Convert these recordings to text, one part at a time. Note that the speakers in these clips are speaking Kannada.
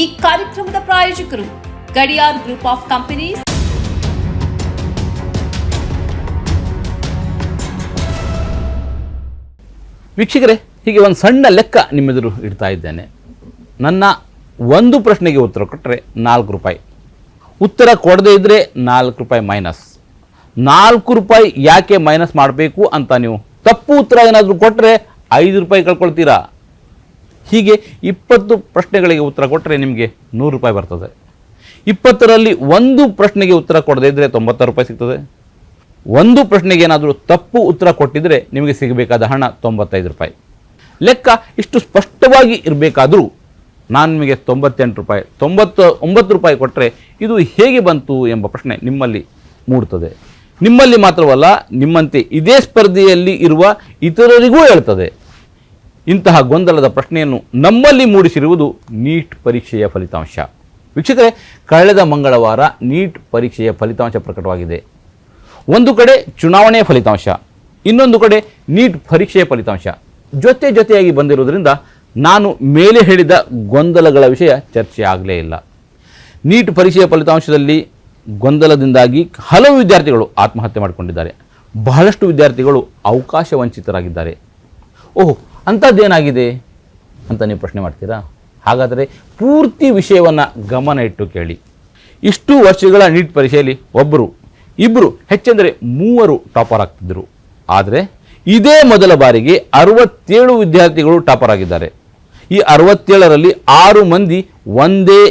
ಈ ಕಾರ್ಯಕ್ರಮದ ಪ್ರಾಯೋಜಕರು ಗಡಿಯಾರ್ ಗ್ರೂಪ್ ಆಫ್ ಕಂಪನೀಸ್. ವೀಕ್ಷಕರೇ, ಹೀಗೆ ಒಂದು ಸಣ್ಣ ಲೆಕ್ಕ ನಿಮ್ಮೆದುರು ಇಡ್ತಾ ಇದ್ದೇನೆ. ನನ್ನ ಒಂದು ಪ್ರಶ್ನೆಗೆ ಉತ್ತರ ಕೊಟ್ಟರೆ ನಾಲ್ಕು ರೂಪಾಯಿ. ಉತ್ತರ ಕೊಡದೇ ಇದ್ದರೆ ನಾಲ್ಕು ರೂಪಾಯಿ ಮೈನಸ್ ನಾಲ್ಕು ರೂಪಾಯಿ ಯಾಕೆ ಮೈನಸ್ ಮಾಡಬೇಕು ಅಂತ ನೀವು ತಪ್ಪು ಉತ್ತರ ಏನಾದರೂ ಕೊಟ್ಟರೆ ಐದು ರೂಪಾಯಿ ಕಳ್ಕೊಳ್ತೀರಾ? ಹೀಗೆ ಇಪ್ಪತ್ತು ಪ್ರಶ್ನೆಗಳಿಗೆ ಉತ್ತರ ಕೊಟ್ಟರೆ ನಿಮಗೆ ನೂರು ರೂಪಾಯಿ ಬರ್ತದೆ. ಇಪ್ಪತ್ತರಲ್ಲಿ ಒಂದು ಪ್ರಶ್ನೆಗೆ ಉತ್ತರ ಕೊಡದೇ ಇದ್ದರೆ ತೊಂಬತ್ತಾರು ರೂಪಾಯಿ ಸಿಗ್ತದೆ. ಒಂದು ಪ್ರಶ್ನೆಗೆ ಏನಾದರೂ ತಪ್ಪು ಉತ್ತರ ಕೊಟ್ಟಿದ್ದರೆ ನಿಮಗೆ ಸಿಗಬೇಕಾದ ಹಣ ತೊಂಬತ್ತೈದು ರೂಪಾಯಿ. ಲೆಕ್ಕ ಇಷ್ಟು ಸ್ಪಷ್ಟವಾಗಿ ಇರಬೇಕಾದರೂ ನಾನು ನಿಮಗೆ ತೊಂಬತ್ತೆಂಟು ರೂಪಾಯಿ, ತೊಂಬತ್ತು, ಒಂಬತ್ತು ರೂಪಾಯಿ ಕೊಟ್ಟರೆ ಇದು ಹೇಗೆ ಬಂತು ಎಂಬ ಪ್ರಶ್ನೆ ನಿಮ್ಮಲ್ಲಿ ಮೂಡ್ತದೆ. ನಿಮ್ಮಲ್ಲಿ ಮಾತ್ರವಲ್ಲ, ನಿಮ್ಮಂತೆ ಇದೇ ಸ್ಪರ್ಧೆಯಲ್ಲಿ ಇರುವ ಇತರರಿಗೂ ಹೇಳ್ತದೆ. ಇಂತಹ ಗೊಂದಲದ ಪ್ರಶ್ನೆಯನ್ನು ನಮ್ಮಲ್ಲಿ ಮೂಡಿಸಿರುವುದು ನೀಟ್ ಪರೀಕ್ಷೆಯ ಫಲಿತಾಂಶ. ವೀಕ್ಷಕರೇ, ಕಳೆದ ಮಂಗಳವಾರ ನೀಟ್ ಪರೀಕ್ಷೆಯ ಫಲಿತಾಂಶ ಪ್ರಕಟವಾಗಿದೆ. ಒಂದು ಕಡೆ ಚುನಾವಣೆಯ ಫಲಿತಾಂಶ, ಇನ್ನೊಂದು ಕಡೆ ನೀಟ್ ಪರೀಕ್ಷೆಯ ಫಲಿತಾಂಶ. ಜೊತೆ ಜೊತೆಯಾಗಿ ಬಂದಿರುವುದರಿಂದ ನಾನು ಮೇಲೆ ಹೇಳಿದ ಗೊಂದಲಗಳ ವಿಷಯ ಚರ್ಚೆ ಆಗಲೇ ಇಲ್ಲ. ನೀಟ್ ಪರೀಕ್ಷೆಯ ಫಲಿತಾಂಶದಲ್ಲಿ ಗೊಂದಲದಿಂದಾಗಿ ಹಲವು ವಿದ್ಯಾರ್ಥಿಗಳು ಆತ್ಮಹತ್ಯೆ ಮಾಡಿಕೊಂಡಿದ್ದಾರೆ. ಬಹಳಷ್ಟು ವಿದ್ಯಾರ್ಥಿಗಳು ಅವಕಾಶ ವಂಚಿತರಾಗಿದ್ದಾರೆ. ಓಹ್ ಅಂಥದ್ದೇನಾಗಿದೆ ಅಂತ ನೀವು ಪ್ರಶ್ನೆ ಮಾಡ್ತೀರಾ? ಹಾಗಾದರೆ ಪೂರ್ತಿ ವಿಷಯವನ್ನು ಗಮನ ಇಟ್ಟು ಕೇಳಿ. ಇಷ್ಟು ವರ್ಷಗಳ ನೀಟ್ ಪರೀಕ್ಷೆಯಲ್ಲಿ ಒಬ್ಬರು ಇಬ್ಬರು ಹೆಚ್ಚೆಂದರೆ ಮೂವರು ಟಾಪರ್ ಆಗ್ತಿದ್ದರು ಆದರೆ ಇದೇ ಮೊದಲ ಬಾರಿಗೆ ಅರವತ್ತೇಳು ವಿದ್ಯಾರ್ಥಿಗಳು ಟಾಪರ್ ಆಗಿದ್ದಾರೆ. ಈ ಅರವತ್ತೇಳರಲ್ಲಿ ಆರು ಮಂದಿ ಒಂದೇ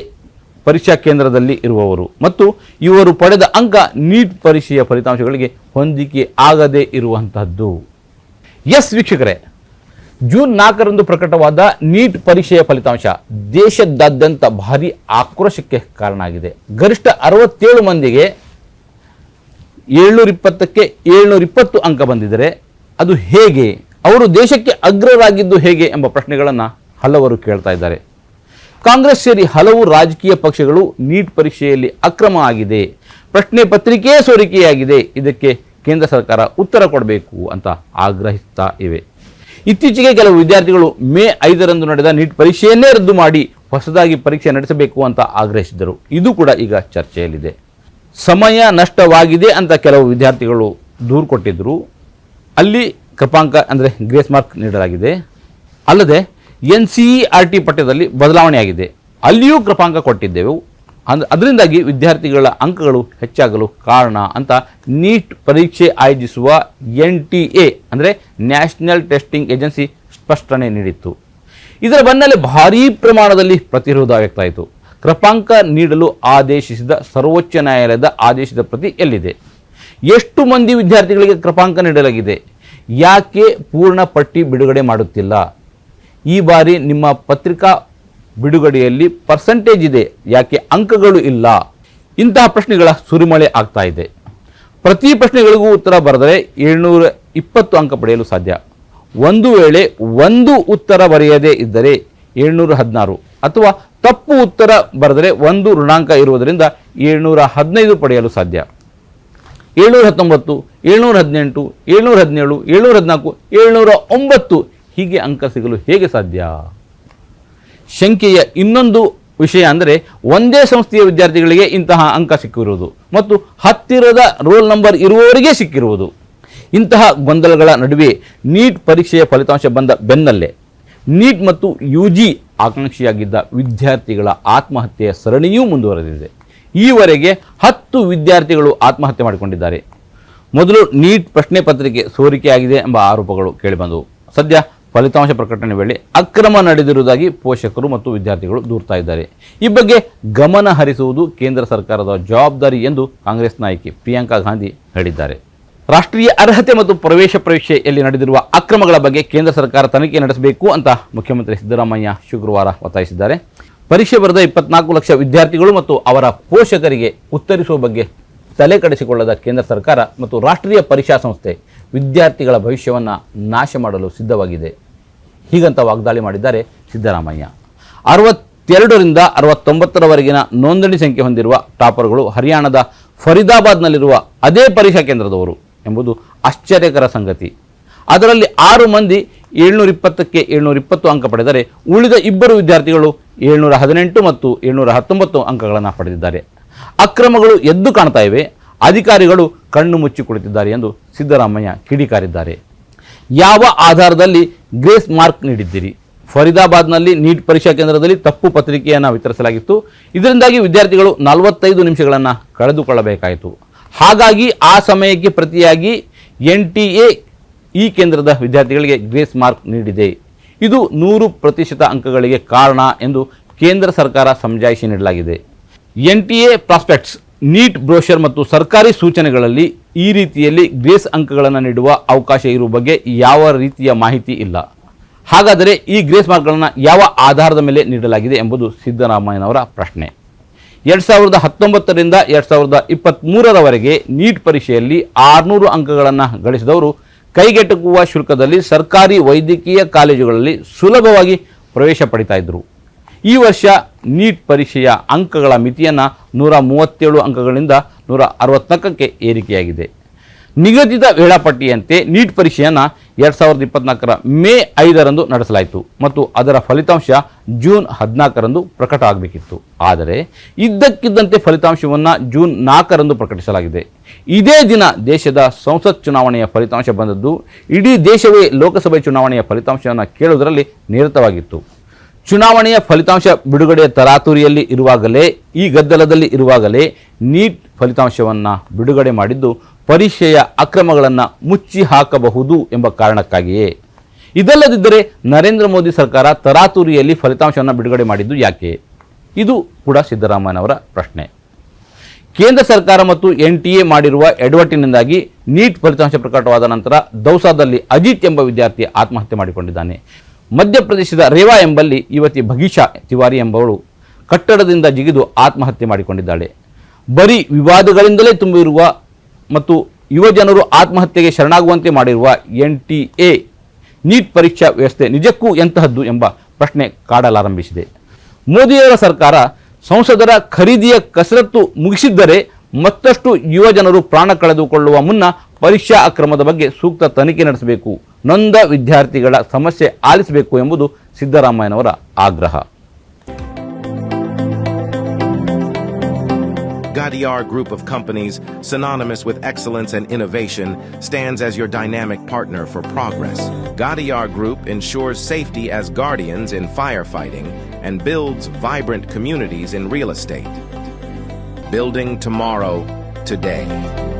ಪರೀಕ್ಷಾ ಕೇಂದ್ರದಲ್ಲಿ ಇರುವವರು. ಮತ್ತು ಇವರು ಪಡೆದ ಅಂಕ ನೀಟ್ ಪರೀಕ್ಷೆಯ ಫಲಿತಾಂಶಗಳಿಗೆ ಹೊಂದಿಕೆ ಆಗದೇ ಇರುವಂಥದ್ದು ಎಸ್ ವೀಕ್ಷಕರೇ ಜೂನ್ ನಾಲ್ಕರಂದು ಪ್ರಕಟವಾದ ನೀಟ್ ಪರೀಕ್ಷೆಯ ಫಲಿತಾಂಶ ದೇಶದಾದ್ಯಂತ ಭಾರಿ ಆಕ್ರೋಶಕ್ಕೆ ಕಾರಣ ಆಗಿದೆ ಗರಿಷ್ಠ ಅರವತ್ತೇಳು ಮಂದಿಗೆ ಏಳ್ನೂರ ಇಪ್ಪತ್ತಕ್ಕೆ ಏಳ್ನೂರ ಇಪ್ಪತ್ತು ಅಂಕ ಬಂದಿದ್ದರೆ ಅದು ಹೇಗೆ, ಅವರು ದೇಶಕ್ಕೆ ಅಗ್ರರಾಗಿದ್ದು ಹೇಗೆ ಎಂಬ ಪ್ರಶ್ನೆಗಳನ್ನು ಹಲವರು ಕೇಳ್ತಾ ಇದ್ದಾರೆ. ಕಾಂಗ್ರೆಸ್ ಸೇರಿ ಹಲವು ರಾಜಕೀಯ ಪಕ್ಷಗಳು ನೀಟ್ ಪರೀಕ್ಷೆಯಲ್ಲಿ ಅಕ್ರಮ ಆಗಿದೆ, ಪ್ರಶ್ನೆ ಪತ್ರಿಕೆಯೇ ಸೋರಿಕೆಯಾಗಿದೆ, ಇದಕ್ಕೆ ಕೇಂದ್ರ ಸರ್ಕಾರ ಉತ್ತರ ಕೊಡಬೇಕು ಅಂತ ಆಗ್ರಹಿಸ್ತಾ ಇವೆ. ಇತ್ತೀಚೆಗೆ ಕೆಲವು ವಿದ್ಯಾರ್ಥಿಗಳು ಮೇ ಐದರಂದು ನಡೆದ ನೀಟ್ ಪರೀಕ್ಷೆಯನ್ನೇ ರದ್ದು ಮಾಡಿ ಹೊಸದಾಗಿ ಪರೀಕ್ಷೆ ನಡೆಸಬೇಕು ಅಂತ ಆಗ್ರಹಿಸಿದರು ಇದು ಕೂಡ ಈಗ ಚರ್ಚೆಯಲ್ಲಿದೆ. ಸಮಯ ನಷ್ಟವಾಗಿದೆ ಅಂತ ಕೆಲವು ವಿದ್ಯಾರ್ಥಿಗಳು ದೂರು ಕೊಟ್ಟಿದ್ದರು ಅಲ್ಲಿ ಕೃಪಾಂಕ ಅಂದರೆ ಗ್ರೇಸ್ ಮಾರ್ಕ್ ನೀಡಲಾಗಿದೆ. ಅಲ್ಲದೆ N C E R T ಪಠ್ಯದಲ್ಲಿ ಬದಲಾವಣೆಯಾಗಿದೆ. ಅಲ್ಲಿಯೂ ಕೃಪಾಂಕ ಕೊಟ್ಟಿದ್ದೆವು. ಅಂದ್ ಅದರಿಂದಾಗಿ ವಿದ್ಯಾರ್ಥಿಗಳ ಅಂಕಗಳು ಹೆಚ್ಚಾಗಲು ಕಾರಣ ಅಂತ ನೀಟ್ ಪರೀಕ್ಷೆ ಆಯೋಜಿಸುವ ಎನ್ ಟಿ ಎ, ಅಂದರೆ ನ್ಯಾಷನಲ್ ಟೆಸ್ಟಿಂಗ್ ಏಜೆನ್ಸಿ ಸ್ಪಷ್ಟನೆ ನೀಡಿತ್ತು. ಇದರ ಬೆನ್ನಲ್ಲೇ ಭಾರೀ ಪ್ರಮಾಣದಲ್ಲಿ ಪ್ರತಿರೋಧ ವ್ಯಕ್ತವಾಯಿತು. ಕೃಪಾಂಕ ನೀಡಲು ಆದೇಶಿಸಿದ ಸರ್ವೋಚ್ಚ ನ್ಯಾಯಾಲಯದ ಆದೇಶದ ಪ್ರತಿ ಎಲ್ಲಿದೆ? ಎಷ್ಟು ಮಂದಿ ವಿದ್ಯಾರ್ಥಿಗಳಿಗೆ ಕೃಪಾಂಕ ನೀಡಲಾಗಿದೆ? ಯಾಕೆ ಪೂರ್ಣ ಪಟ್ಟಿ ಬಿಡುಗಡೆ ಮಾಡುತ್ತಿಲ್ಲ? ಈ ಬಾರಿ ನಿಮ್ಮ ಪತ್ರಿಕಾ ಬಿಡುಗಡೆಯಲ್ಲಿ ಪರ್ಸೆಂಟೇಜ್ ಇದೆ. ಯಾಕೆ? ಅಂಕಗಳು ಇಲ್ಲ. ಇಂತಹ ಪ್ರಶ್ನೆಗಳ ಸುರಿಮಳೆ ಆಗ್ತಾ ಇದೆ. ಪ್ರತಿ ಪ್ರಶ್ನೆಗಳಿಗೂ ಉತ್ತರ ಬರೆದರೆ ಏಳ್ನೂರ ಇಪ್ಪತ್ತು ಅಂಕ ಪಡೆಯಲು ಸಾಧ್ಯ. ಒಂದು ವೇಳೆ ಒಂದು ಉತ್ತರ ಬರೆಯದೇ ಇದ್ದರೆ ಏಳ್ನೂರ ಹದಿನಾರು ಅಥವಾ ತಪ್ಪು ಉತ್ತರ ಬರೆದರೆ ಒಂದು ಋಣಾಂಕ ಇರುವುದರಿಂದ ಏಳ್ನೂರ ಹದಿನೈದು ಪಡೆಯಲು ಸಾಧ್ಯ. ಏಳ್ನೂರ ಹತ್ತೊಂಬತ್ತು ಏಳ್ನೂರ ಹದಿನೆಂಟು ಏಳ್ನೂರ ಹದಿನೇಳು ಏಳ್ನೂರ ಹದಿನಾಲ್ಕು ಏಳ್ನೂರ ಒಂಬತ್ತು ಹೀಗೆ ಅಂಕ ಸಿಗಲು ಹೇಗೆ ಸಾಧ್ಯ? ಶಂಕೆಯ ಇನ್ನೊಂದು ವಿಷಯ ಅಂದರೆ ಒಂದೇ ಸಂಸ್ಥೆಯ ವಿದ್ಯಾರ್ಥಿಗಳಿಗೆ ಇಂತಹ ಅಂಕ ಸಿಕ್ಕಿರುವುದು ಮತ್ತು ಹತ್ತಿರದ ರೋಲ್ ನಂಬರ್ ಇರುವವರಿಗೆ ಸಿಕ್ಕಿರುವುದು. ಇಂತಹ ಗೊಂದಲಗಳ ನಡುವೆ ನೀಟ್ ಪರೀಕ್ಷೆಯ ಫಲಿತಾಂಶ ಬಂದ ಬೆನ್ನಲ್ಲೇ ನೀಟ್ ಮತ್ತು ಯು ಜಿ ಆಕಾಂಕ್ಷಿಯಾಗಿದ್ದ ವಿದ್ಯಾರ್ಥಿಗಳ ಆತ್ಮಹತ್ಯೆಯ ಸರಣಿಯೂ ಮುಂದುವರೆದಿದೆ. ಈವರೆಗೆ ಹತ್ತು ವಿದ್ಯಾರ್ಥಿಗಳು ಆತ್ಮಹತ್ಯೆ ಮಾಡಿಕೊಂಡಿದ್ದಾರೆ. ಮೊದಲು ನೀಟ್ ಪ್ರಶ್ನೆ ಪತ್ರಿಕೆ ಸೋರಿಕೆಯಾಗಿದೆ ಎಂಬ ಆರೋಪಗಳು ಕೇಳಿಬಂದವು. ಸದ್ಯ ಫಲಿತಾಂಶ ಪ್ರಕಟಣೆ ವೇಳೆ ಅಕ್ರಮ ನಡೆದಿರುವುದಾಗಿ ಪೋಷಕರು ಮತ್ತು ವಿದ್ಯಾರ್ಥಿಗಳು ದೂರ್ತಾ ಇದ್ದಾರೆ. ಈ ಬಗ್ಗೆ ಗಮನ ಹರಿಸುವುದು ಕೇಂದ್ರ ಸರ್ಕಾರದ ಜವಾಬ್ದಾರಿ ಎಂದು ಕಾಂಗ್ರೆಸ್ ನಾಯಕಿ ಪ್ರಿಯಾಂಕಾ ಗಾಂಧಿ ಹೇಳಿದ್ದಾರೆ. ರಾಷ್ಟ್ರೀಯ ಅರ್ಹತೆ ಮತ್ತು ಪ್ರವೇಶ ಪರೀಕ್ಷೆಯಲ್ಲಿ ನಡೆದಿರುವ ಅಕ್ರಮಗಳ ಬಗ್ಗೆ ಕೇಂದ್ರ ಸರ್ಕಾರ ತನಿಖೆ ನಡೆಸಬೇಕು ಅಂತ ಮುಖ್ಯಮಂತ್ರಿ ಸಿದ್ದರಾಮಯ್ಯ ಶುಕ್ರವಾರ ಒತ್ತಾಯಿಸಿದ್ದಾರೆ. ಪರೀಕ್ಷೆ ಬರೆದ ಇಪ್ಪತ್ನಾಲ್ಕು ಲಕ್ಷ ವಿದ್ಯಾರ್ಥಿಗಳು ಮತ್ತು ಅವರ ಪೋಷಕರಿಗೆ ಉತ್ತರಿಸುವ ಬಗ್ಗೆ ತಲೆ ಕಡಿಸಿಕೊಳ್ಳದ ಕೇಂದ್ರ ಸರ್ಕಾರ ಮತ್ತು ರಾಷ್ಟ್ರೀಯ ಪರೀಕ್ಷಾ ಸಂಸ್ಥೆ ವಿದ್ಯಾರ್ಥಿಗಳ ಭವಿಷ್ಯವನ್ನು ನಾಶ ಮಾಡಲು ಸಿದ್ಧವಾಗಿದೆ. ಹೀಗಂತ ವಾಗ್ದಾಳಿ ಮಾಡಿದ್ದಾರೆ ಸಿದ್ದರಾಮಯ್ಯ. ಅರವತ್ತೆರಡರಿಂದ ಅರವತ್ತೊಂಬತ್ತರವರೆಗಿನ ನೋಂದಣಿ ಸಂಖ್ಯೆ ಹೊಂದಿರುವ ಟಾಪರ್ಗಳು ಹರಿಯಾಣದ ಫರೀದಾಬಾದ್ನಲ್ಲಿರುವ ಅದೇ ಪರೀಕ್ಷಾ ಕೇಂದ್ರದವರು ಎಂಬುದು ಆಶ್ಚರ್ಯಕರ ಸಂಗತಿ. ಅದರಲ್ಲಿ ಆರು ಮಂದಿ ಏಳ್ನೂರ ಇಪ್ಪತ್ತಕ್ಕೆ ಏಳ್ನೂರ ಇಪ್ಪತ್ತು ಅಂಕ ಪಡೆದರೆ ಉಳಿದ ಇಬ್ಬರು ವಿದ್ಯಾರ್ಥಿಗಳು ಏಳ್ನೂರ ಹದಿನೆಂಟು ಮತ್ತು ಏಳ್ನೂರ ಹತ್ತೊಂಬತ್ತು ಅಂಕಗಳನ್ನು ಪಡೆದಿದ್ದಾರೆ. ಅಕ್ರಮಗಳು ಎದ್ದು ಕಾಣ್ತಾ ಇವೆ. ಅಧಿಕಾರಿಗಳು ಕಣ್ಣು ಮುಚ್ಚಿ ಕುಳಿತಿದ್ದಾರೆ ಎಂದು ಸಿದ್ದರಾಮಯ್ಯ ಕಿಡಿಕಾರಿದ್ದಾರೆ. ಯಾವ ಆಧಾರದಲ್ಲಿ ಗ್ರೇಸ್ ಮಾರ್ಕ್ ನೀಡಿದ್ದೀರಿ. ಫರೀದಾಬಾದ್ನಲ್ಲಿ ನೀಟ್ ಪರೀಕ್ಷಾ ಕೇಂದ್ರದಲ್ಲಿ ತಪ್ಪು ಪತ್ರಿಕೆಯನ್ನು ವಿತರಿಸಲಾಗಿತ್ತು. ಇದರಿಂದಾಗಿ ವಿದ್ಯಾರ್ಥಿಗಳು ನಲವತ್ತೈದು ನಿಮಿಷಗಳನ್ನು ಕಳೆದುಕೊಳ್ಳಬೇಕಾಯಿತು. ಹಾಗಾಗಿ ಆ ಸಮಯಕ್ಕೆ ಪ್ರತಿಯಾಗಿ ಎನ್ ಟಿ ಎ ಈ ಕೇಂದ್ರದ ವಿದ್ಯಾರ್ಥಿಗಳಿಗೆ ಗ್ರೇಸ್ ಮಾರ್ಕ್ ನೀಡಿದೆ. ಇದು ನೂರು ಪ್ರತಿಶತ ಅಂಕಗಳಿಗೆ ಕಾರಣ ಎಂದು ಕೇಂದ್ರ ಸರ್ಕಾರ ಸಮಜಾಯಿಷಿ ನೀಡಲಾಗಿದೆ. N T A prospectus, NEET brochure ಮತ್ತು ಸರ್ಕಾರಿ ಸೂಚನೆಗಳಲ್ಲಿ ಈ ರೀತಿಯಲ್ಲಿ ಗ್ರೇಸ್ ಅಂಕಗಳನ್ನು ನೀಡುವ ಅವಕಾಶ ಇರುವ ಬಗ್ಗೆ ಯಾವ ರೀತಿಯ ಮಾಹಿತಿ ಇಲ್ಲ. ಹಾಗಾದರೆ ಈ ಗ್ರೇಸ್ ಮಾರ್ಕ್ಗಳನ್ನು ಯಾವ ಆಧಾರದ ಮೇಲೆ ನೀಡಲಾಗಿದೆ ಎಂಬುದು ಸಿದ್ದರಾಮಯ್ಯನವರ ಪ್ರಶ್ನೆ. ಎರಡು ಸಾವಿರದ ಹತ್ತೊಂಬತ್ತರಿಂದ ಎರಡು ಸಾವಿರದ ಇಪ್ಪತ್ತ್ಮೂರರವರೆಗೆ ನೀಟ್ ಪರೀಕ್ಷೆಯಲ್ಲಿ ಆರುನೂರು ಅಂಕಗಳನ್ನು ಗಳಿಸಿದವರು ಕೈಗೆಟುಕುವ ಶುಲ್ಕದಲ್ಲಿ ಸರ್ಕಾರಿ ವೈದ್ಯಕೀಯ ಕಾಲೇಜುಗಳಲ್ಲಿ ಸುಲಭವಾಗಿ ಪ್ರವೇಶ ಪಡಿತಾ ಇದ್ದರು ಈ ವರ್ಷ ನೀಟ್ ಪರೀಕ್ಷೆಯ ಅಂಕಗಳ ಮಿತಿಯನ್ನು ನೂರ ಮೂವತ್ತೇಳು ಅಂಕಗಳಿಂದ ನೂರ ಅರವತ್ನಾಲ್ಕಕ್ಕೆ ಏರಿಕೆಯಾಗಿದೆ. ನಿಗದಿತ ವೇಳಾಪಟ್ಟಿಯಂತೆ ನೀಟ್ ಪರೀಕ್ಷೆಯನ್ನು ಎರಡು ಸಾವಿರದ ಇಪ್ಪತ್ನಾಲ್ಕರ ಮೇ ಐದರಂದು ನಡೆಸಲಾಯಿತು ಮತ್ತು ಅದರ ಫಲಿತಾಂಶ ಜೂನ್ ಹದಿನಾಲ್ಕರಂದು ಪ್ರಕಟ ಆಗಬೇಕಿತ್ತು. ಆದರೆ ಇದ್ದಕ್ಕಿದ್ದಂತೆ ಫಲಿತಾಂಶವನ್ನು ಜೂನ್ ನಾಲ್ಕರಂದು ಪ್ರಕಟಿಸಲಾಗಿದೆ. ಇದೇ ದಿನ ದೇಶದ ಸಂಸತ್ ಚುನಾವಣೆಯ ಫಲಿತಾಂಶ ಬಂದದ್ದು ಇಡೀ ದೇಶವೇ ಲೋಕಸಭೆ ಚುನಾವಣೆಯ ಫಲಿತಾಂಶವನ್ನು ಕೇಳುವುದರಲ್ಲಿ ನಿರತವಾಗಿತ್ತು. ಚುನಾವಣೆಯ ಫಲಿತಾಂಶ ಬಿಡುಗಡೆಯ ತರಾತುರಿಯಲ್ಲಿ ಇರುವಾಗಲೇ, ಈ ಗದ್ದಲದಲ್ಲಿ ಇರುವಾಗಲೇ ನೀಟ್ ಫಲಿತಾಂಶವನ್ನು ಬಿಡುಗಡೆ ಮಾಡಿದ್ದು, ಪರೀಕ್ಷೆಯ ಅಕ್ರಮಗಳನ್ನು ಮುಚ್ಚಿ ಹಾಕಬಹುದು ಎಂಬ ಕಾರಣಕ್ಕಾಗಿಯೇ. ಇದಲ್ಲದಿದ್ದರೆ ನರೇಂದ್ರ ಮೋದಿ ಸರ್ಕಾರ ತರಾತುರಿಯಲ್ಲಿ ಫಲಿತಾಂಶವನ್ನು ಬಿಡುಗಡೆ ಮಾಡಿದ್ದು ಯಾಕೆ? ಇದು ಕೂಡ ಸಿದ್ದರಾಮಯ್ಯನವರ ಪ್ರಶ್ನೆ. ಕೇಂದ್ರ ಸರ್ಕಾರ ಮತ್ತು ಎನ್ ಟಿ ಎ ಮಾಡಿರುವ ಎಡವಟ್ಟಿನಿಂದಾಗಿ ನೀಟ್ ಫಲಿತಾಂಶ ಪ್ರಕಟವಾದ ನಂತರ ದೌಸಾದಲ್ಲಿ ಅಜಿತ್ ಎಂಬ ವಿದ್ಯಾರ್ಥಿ ಆತ್ಮಹತ್ಯೆ ಮಾಡಿಕೊಂಡಿದ್ದಾನೆ. ಮಧ್ಯಪ್ರದೇಶದ ರೇವಾ ಎಂಬಲ್ಲಿ ಯುವತಿ ಭಗೀಶಾ ತಿವಾರಿ ಎಂಬವಳು ಕಟ್ಟಡದಿಂದ ಜಿಗಿದು ಆತ್ಮಹತ್ಯೆ ಮಾಡಿಕೊಂಡಿದ್ದಾಳೆ. ಬರೀ ವಿವಾದಗಳಿಂದಲೇ ತುಂಬಿರುವ ಮತ್ತು ಯುವಜನರು ಆತ್ಮಹತ್ಯೆಗೆ ಶರಣಾಗುವಂತೆ ಮಾಡಿರುವ ಎನ್ ಟಿ ಎ ನೀಟ್ ಪರೀಕ್ಷಾ ವ್ಯವಸ್ಥೆ ನಿಜಕ್ಕೂ ಎಂತಹದ್ದು ಎಂಬ ಪ್ರಶ್ನೆ ಕಾಡಲಾರಂಭಿಸಿದೆ. ಮೋದಿಯವರ ಸರ್ಕಾರ ಸಂಸದರ ಖರೀದಿಯ ಕಸರತ್ತು ಮುಗಿಸಿದ್ದರೆ ಮತ್ತಷ್ಟು ಯುವಜನರು ಪ್ರಾಣ ಕಳೆದುಕೊಳ್ಳುವ ಮುನ್ನ ಪರೀಕ್ಷಾ ಅಕ್ರಮದ ಬಗ್ಗೆ ಸೂಕ್ತ ತನಿಖೆ ನಡೆಸಬೇಕು. ನೊಂದ ವಿದ್ಯಾರ್ಥಿಗಳ ಸಮಸ್ಯೆ ಆಲಿಸಬೇಕು ಎಂಬುದು ಸಿದ್ದರಾಮಯ್ಯನವರ ಆಗ್ರಹ Gadiar Group of companies, synonymous with excellence and innovation, stands as your dynamic partner for progress. Gadiar Group ensures safety as guardians in firefighting and builds vibrant communities in real estate. Building tomorrow, today.